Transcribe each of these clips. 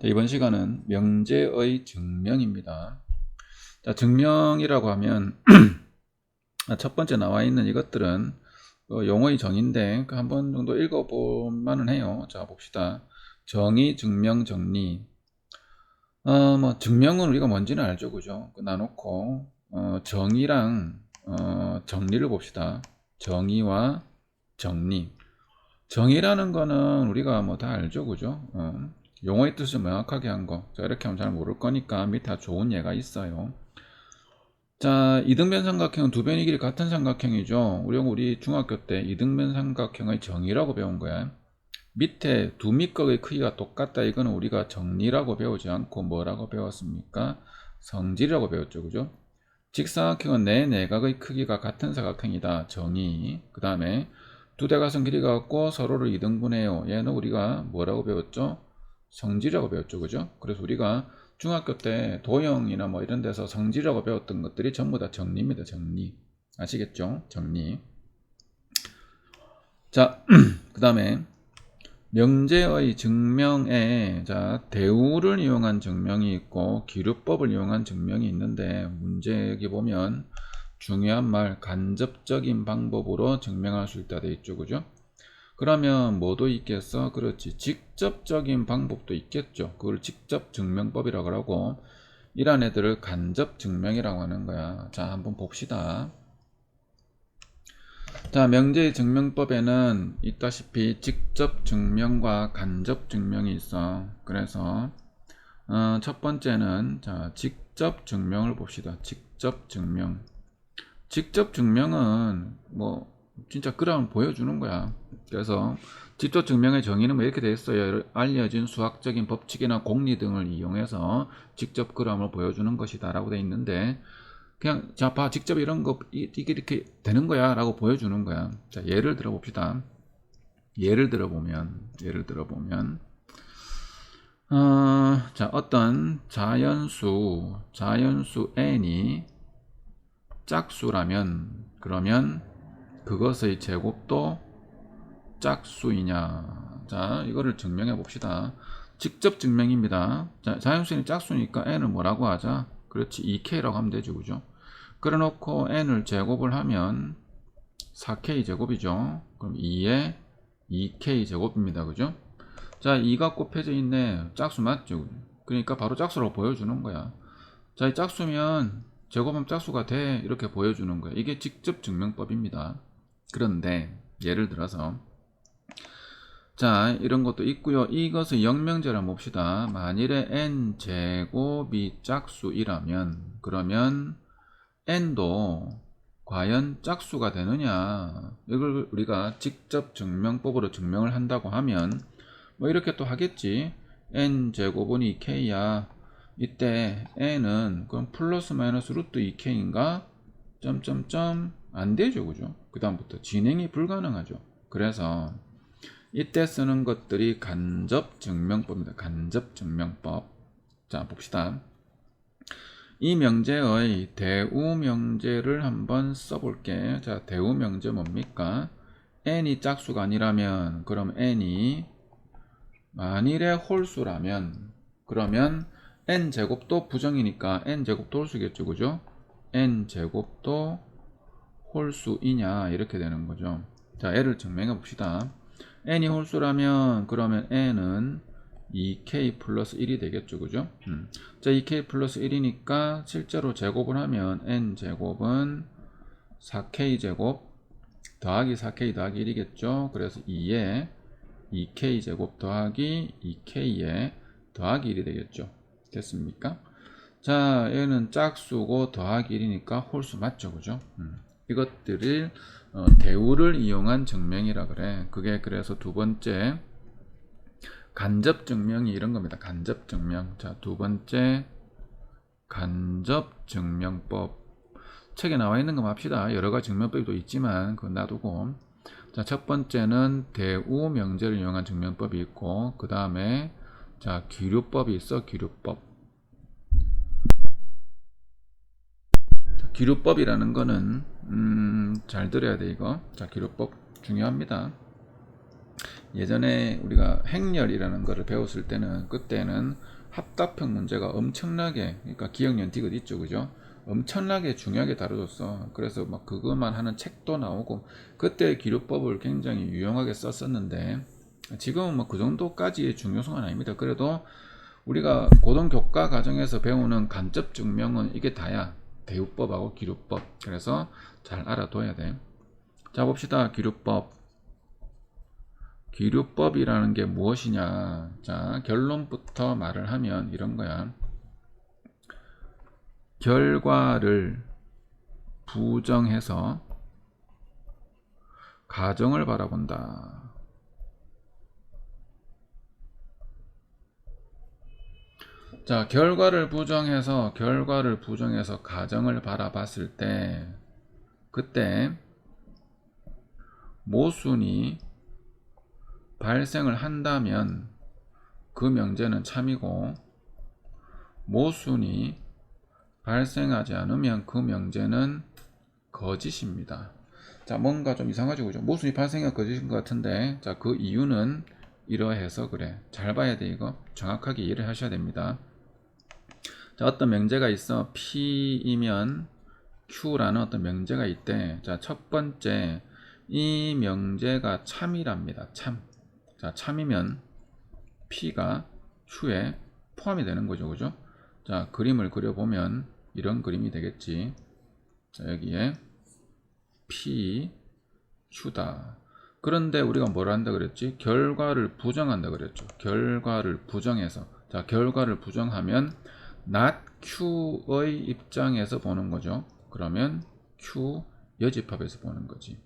자, 이번 시간은 명제의 증명입니다. 자, 증명이라고 하면 첫 번째 나와 있는 이것들은 어, 용어의 정의인데 그 한번 정도 읽어볼만은 해요. 자, 봅시다. 정의, 증명, 정리. 어, 뭐 증명은 우리가 뭔지는 알죠, 그죠? 그 나놓고 어, 정의랑 어, 정리를 봅시다. 정의와 정리. 정의라는 거는 우리가 뭐 다 알죠, 그죠? 어, 용어의 뜻을 명확하게 한 거. 자, 이렇게 하면 잘 모를 거니까 밑에 좋은 예가 있어요. 자, 이등변 삼각형은 두 변의 길이 같은 삼각형이죠. 우리 우리 중학교 때 이등변 삼각형의 정의라고 배운 거야. 밑에 두 밑각의 크기가 똑같다. 이거는 우리가 정리라고 배우지 않고 뭐라고 배웠습니까? 성질이라고 배웠죠. 그죠? 직사각형은 내 내각의 크기가 같은 사각형이다. 정의. 그 다음에 두 대각선 길이가 같고 서로를 이등분해요. 얘는 우리가 뭐라고 배웠죠? 성질이라고 배웠죠. 그죠? 그래서 우리가 중학교 때 도형이나 뭐 이런 데서 성질이라고 배웠던 것들이 전부 다 정리입니다. 정리. 아시겠죠? 정리. 자, 그 다음에 명제의 증명에 자 대우를 이용한 증명이 있고 기류법을 이용한 증명이 있는데 문제 여기 보면 중요한 말 간접적인 방법으로 증명할 수 있다 돼 있죠 그죠 그러면 뭐도 있겠어 그렇지 직접적인 방법도 있겠죠 그걸 직접 증명법이라고 하고 이런 애들을 간접 증명이라고 하는 거야 자 한번 봅시다 자, 명제의 증명법에는 있다시피 직접 증명과 간접 증명이 있어. 그래서 어, 첫 번째는 자, 직접 증명을 봅시다. 직접 증명. 직접 증명은 뭐 진짜 그림을 보여주는 거야. 그래서 직접 증명의 정의는 뭐 이렇게 되어 있어요. 알려진 수학적인 법칙이나 공리 등을 이용해서 직접 그림을 보여주는 것이다 라고 되어 있는데 그냥 자 봐 직접 이런 거 이게 이렇게 되는 거야? 라고 보여주는 거야. 자 예를 들어 봅시다. 예를 들어 보면 예를 들어 보면 어, 자 어떤 자연수 자연수 n이 짝수라면 그러면 그것의 제곱도 짝수이냐 자 이거를 증명해 봅시다 직접 증명입니다 자, 자연수는 짝수니까 n은 뭐라고 하자 그렇지 2k라고 하면 되죠 그죠 그래 놓고 n을 제곱을 하면 4k 제곱이죠. 그럼 2에 2k 제곱입니다. 그죠? 자, 2가 곱해져 있네. 짝수 맞죠? 그러니까 바로 짝수로 보여주는 거야. 자, 이 짝수면 제곱하면 짝수가 돼. 이렇게 보여주는 거야. 이게 직접 증명법입니다. 그런데 예를 들어서 자, 이런 것도 있고요. 이것을 영명제라 봅시다. 만일에 n 제곱이 짝수이라면 그러면 n도 과연 짝수가 되느냐? 이걸 우리가 직접 증명법으로 증명을 한다고 하면 뭐 이렇게 또 하겠지. N 제곱은 2k야. 이때 n은 그럼 플러스 마이너스 루트 2k인가? 점점점. 안 되죠 그죠? 그 다음부터 진행이 불가능하죠. 그래서 이때 쓰는 것들이 간접 증명법입니다 간접 증명법 자 봅시다 이 명제의 대우 명제를 한번 써볼게. 자, 대우 명제 뭡니까? n이 짝수가 아니라면, 그럼 n이 만일의 홀수라면, 그러면 n 제곱도 부정이니까 n 제곱도 홀수겠죠, 그죠? n 제곱도 홀수이냐 이렇게 되는 거죠. 자, n을 증명해 봅시다. N이 홀수라면 그러면 n은 2k 플러스 1이 되겠죠 그죠? 음. 자 2k 플러스 1이니까 실제로 제곱을 하면 n 제곱은 4k 제곱 더하기 4k 더하기 1이겠죠? 그래서 2에 2k 제곱 더하기 2k에 더하기 1이 되겠죠? 됐습니까? 자 얘는 짝수고 더하기 1이니까 홀수 맞죠 그죠? 음. 이것들을 어, 대우를 이용한 증명이라 그래 그게 그래서 두 번째 간접 증명이 이런 겁니다. 간접 증명. 자, 두 번째 간접 증명법. 책에 나와 있는 거 맙시다. 여러 가지 증명법도 있지만 그건 놔두고. 자, 첫 번째는 대우 명제를 이용한 증명법이 있고 그 다음에 자, 기류법이 있어. 기류법. 기류법이라는 거는 음, 잘 들어야 돼 이거. 자, 기류법 중요합니다. 예전에 우리가 행렬이라는 거를 배웠을 때는 그때는 합답형 문제가 엄청나게 그러니까 기억년 디귿 있죠 그죠 엄청나게 중요하게 다뤄졌어 그래서 막 그것만 하는 책도 나오고 그때 기록법을 굉장히 유용하게 썼었는데 지금은 뭐 그 정도까지의 중요성은 아닙니다 그래도 우리가 고등교과 과정에서 배우는 간접 증명은 이게 다야 대우법하고 기록법 그래서 잘 알아둬야 돼 자 봅시다 기록법 기류법이라는 게 무엇이냐. 자, 결론부터 말을 하면 이런 거야. 결과를 부정해서 가정을 바라본다. 자, 결과를 부정해서 결과를 부정해서 가정을 바라봤을 때 그때 모순이 발생을 한다면 그 명제는 참이고 모순이 발생하지 않으면 그 명제는 거짓입니다. 자, 뭔가 좀 이상하죠, 그죠? 모순이 발생해 거짓인 것 같은데, 자, 그 이유는 이러해서 그래. 잘 봐야 돼, 이거. 정확하게 이해를 하셔야 됩니다. 자, 어떤 명제가 있어. P이면 Q라는 어떤 명제가 있대. 자, 첫 번째, 이 명제가 참이랍니다. 참. 자, 참이면 P가 Q에 포함이 되는 거죠. 그죠? 자, 그림을 그려보면 이런 그림이 되겠지. 자, 여기에 P, Q다. 그런데 우리가 뭘 한다 그랬지? 결과를 부정한다 그랬죠. 결과를 부정해서. 자, 결과를 부정하면 not Q의 입장에서 보는 거죠. 그러면 Q 여집합에서 보는 거지.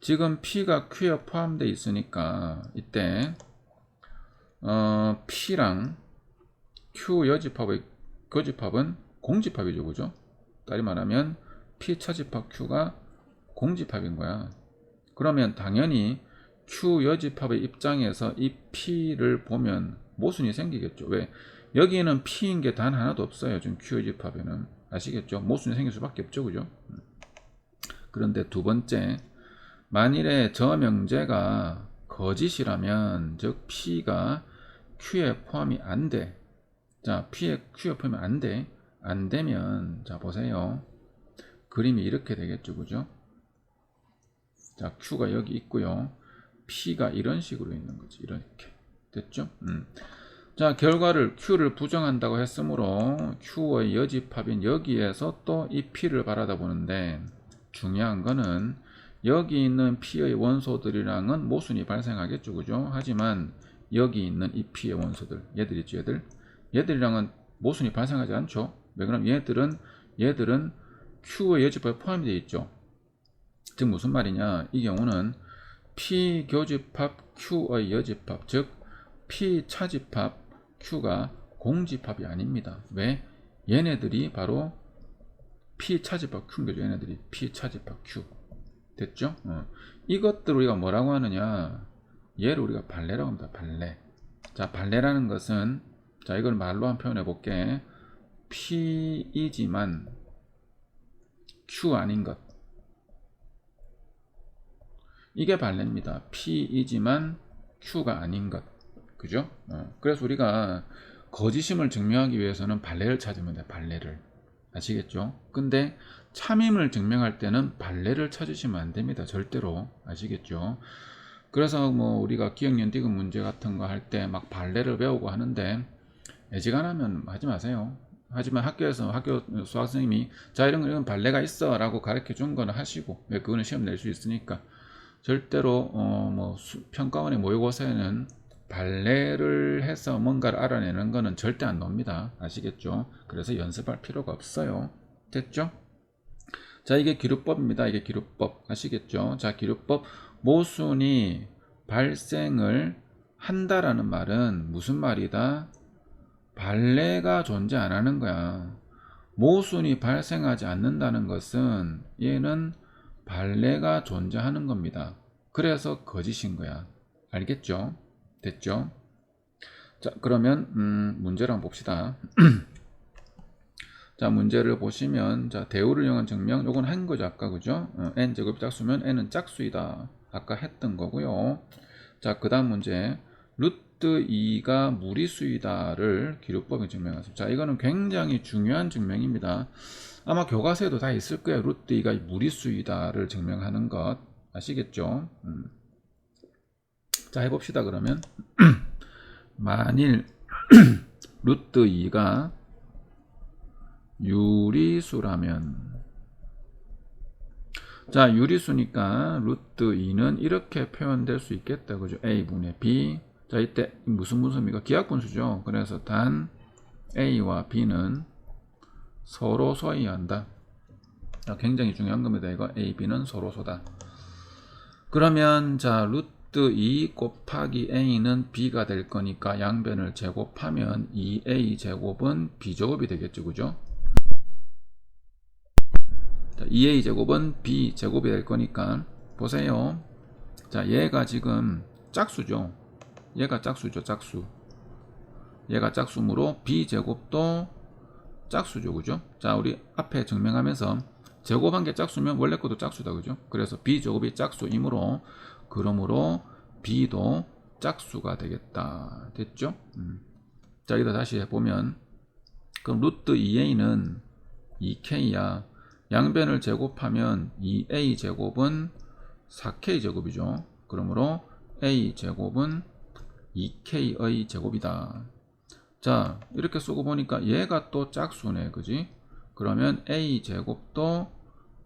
지금 P가 Q에 포함되어 있으니까 이때 어, P랑 Q 여집합의 거집합은 공집합이죠, 그죠? 다리 말하면 P 차집합 Q가 공집합인 거야. 그러면 당연히 Q 여집합의 입장에서 이 P를 보면 모순이 생기겠죠. 왜? 여기에는 P인 게 단 하나도 없어요. 지금 Q 여집합에는. 아시겠죠? 모순이 생길 수밖에 없죠, 그죠? 그런데 두 번째, 만일에 저 명제가 거짓이라면 즉 P가 Q에 포함이 안 돼. 자, P에 Q에 포함이 안 돼. 안 되면 자 보세요. 그림이 이렇게 되겠죠. 그죠? 자, Q가 여기 있고요. P가 이런 식으로 있는 거지. 이렇게. 됐죠? 음. 자, 결과를 Q를 부정한다고 했으므로 Q의 여집합인 여기에서 또 이 P를 바라다 보는데 중요한 거는 여기 있는 P의 원소들이랑은 모순이 발생하겠죠. 그죠? 하지만 여기 있는 이 P의 원소들, 얘들 있죠, 얘들. 얘들이랑은 모순이 발생하지 않죠. 왜 그럼 얘들은 얘들은 Q의 여집합에 포함이 되어 있죠. 즉 무슨 말이냐? 이 경우는 P 교집합 Q의 여집합, 즉 P 차집합 Q가 공집합이 아닙니다. 왜? 얘네들이 바로 P 차집합 Q인 거죠. 얘네들이 P 차집합 Q. 됐죠? 어. 이것들 우리가 뭐라고 하느냐? 얘를 우리가 발레라고 합니다. 발레. 자, 발레라는 것은 자, 이걸 말로 한 표현해 볼게. P이지만 Q 아닌 것. 이게 발레입니다. P이지만 Q가 아닌 것. 그죠? 어. 그래서 우리가 거짓임을 증명하기 위해서는 발레를 찾으면 돼. 발레를. 아시겠죠? 근데 참임을 증명할 때는 발레를 찾으시면 안 됩니다. 절대로. 아시겠죠? 그래서 뭐 우리가 기억년 디귿 문제 같은 거 할 때 막 발레를 배우고 하는데 애지간하면 하지 마세요. 하지만 학교에서 학교 수학 선생님이 자 이런 이런 발레가 있어 라고 가르쳐 준 거는 하시고 왜 그거는 시험 낼 수 있으니까 절대로 어 뭐 평가원의 모의고사에는 발레를 해서 뭔가를 알아내는 거는 절대 안 나옵니다. 아시겠죠? 그래서 연습할 필요가 없어요. 됐죠? 자, 이게 기류법입니다. 이게 기류법. 아시겠죠? 자, 기류법. 모순이 발생을 한다라는 말은 무슨 말이다? 발레가 존재 안 하는 거야. 모순이 발생하지 않는다는 것은 얘는 발레가 존재하는 겁니다. 그래서 거짓인 거야. 알겠죠? 됐죠? 자, 그러면 음, 문제를 한번 봅시다. 자, 문제를 보시면 자, 대우를 이용한 증명 요건 한 거죠. 아까 그죠? 어, n 제곱 짝수면 n은 짝수이다. 아까 했던 거고요. 자, 그 다음 문제. 루트 2가 무리수이다를 기록법에 증명하세요. 자, 이거는 굉장히 중요한 증명입니다. 아마 교과서에도 다 있을 거예요. 루트 2가 무리수이다를 증명하는 것. 아시겠죠? 음. 자, 해봅시다, 그러면. 만일 루트 2가 유리수라면. 자 유리수니까 루트 2는 이렇게 표현될 수 있겠다. 그죠? A분의 b. 자 이때 무슨 무슨입니까? 기하분수죠. 그래서 단 a와 b는 서로 소이한다. 자, 굉장히 중요한 겁니다. 이거 a, b는 서로 소다. 그러면 자 루트 2 곱하기 a는 b가 될 거니까 양변을 제곱하면 2a 제곱은 b 제곱이 되겠죠 그죠 자, 2a 제곱은 b 제곱이 될 거니까 보세요. 자, 얘가 지금 짝수죠. 얘가 짝수죠, 짝수. 얘가 짝수므로 b 제곱도 짝수죠, 그죠? 자, 우리 앞에 증명하면서 제곱한 게 짝수면 원래 것도 짝수다, 그죠? 그래서 b 제곱이 짝수이므로 그러므로 b도 짝수가 되겠다. 됐죠? 음. 자, 여기다 다시 해보면 그럼 루트 2a는 2k야. 양변을 제곱하면 2a 제곱은 4k 제곱이죠. 그러므로 a 제곱은 2k의 제곱이다. 자, 이렇게 쓰고 보니까 얘가 또 짝수네. 그지? 그러면 a 제곱도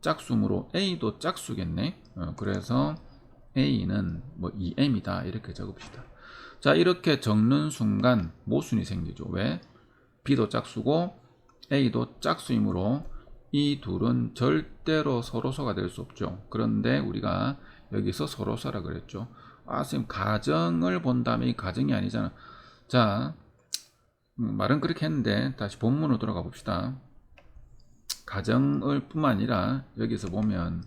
짝수므로 a도 짝수겠네. 어, 그래서 a는 뭐 2m이다. 이렇게 적읍시다. 자, 이렇게 적는 순간 모순이 생기죠. 왜? b도 짝수고 a도 짝수이므로 이 둘은 절대로 서로서가 될 수 없죠. 그런데 우리가 여기서 서로서라 그랬죠. 아, 선생님, 가정을 본다면 이 가정이 아니잖아. 자, 음, 말은 그렇게 했는데, 다시 본문으로 돌아가 봅시다. 가정을 뿐만 아니라, 여기서 보면,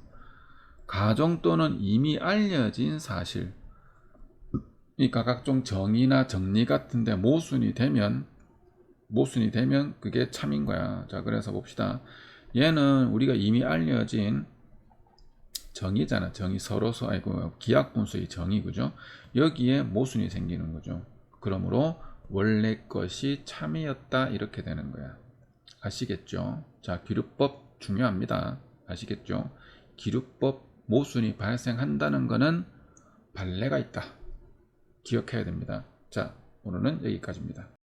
가정 또는 이미 알려진 사실, 이 각종 정의나 정리 같은데 모순이 되면, 모순이 되면 그게 참인 거야. 자, 그래서 봅시다. 얘는 우리가 이미 알려진 정의잖아. 정의 서로서 아이고 기하분수의 정의 그죠? 여기에 모순이 생기는 거죠. 그러므로 원래 것이 참이었다 이렇게 되는 거야. 아시겠죠? 자, 기류법 중요합니다. 아시겠죠? 기류법 모순이 발생한다는 것은 발레가 있다. 기억해야 됩니다. 자, 오늘은 여기까지입니다.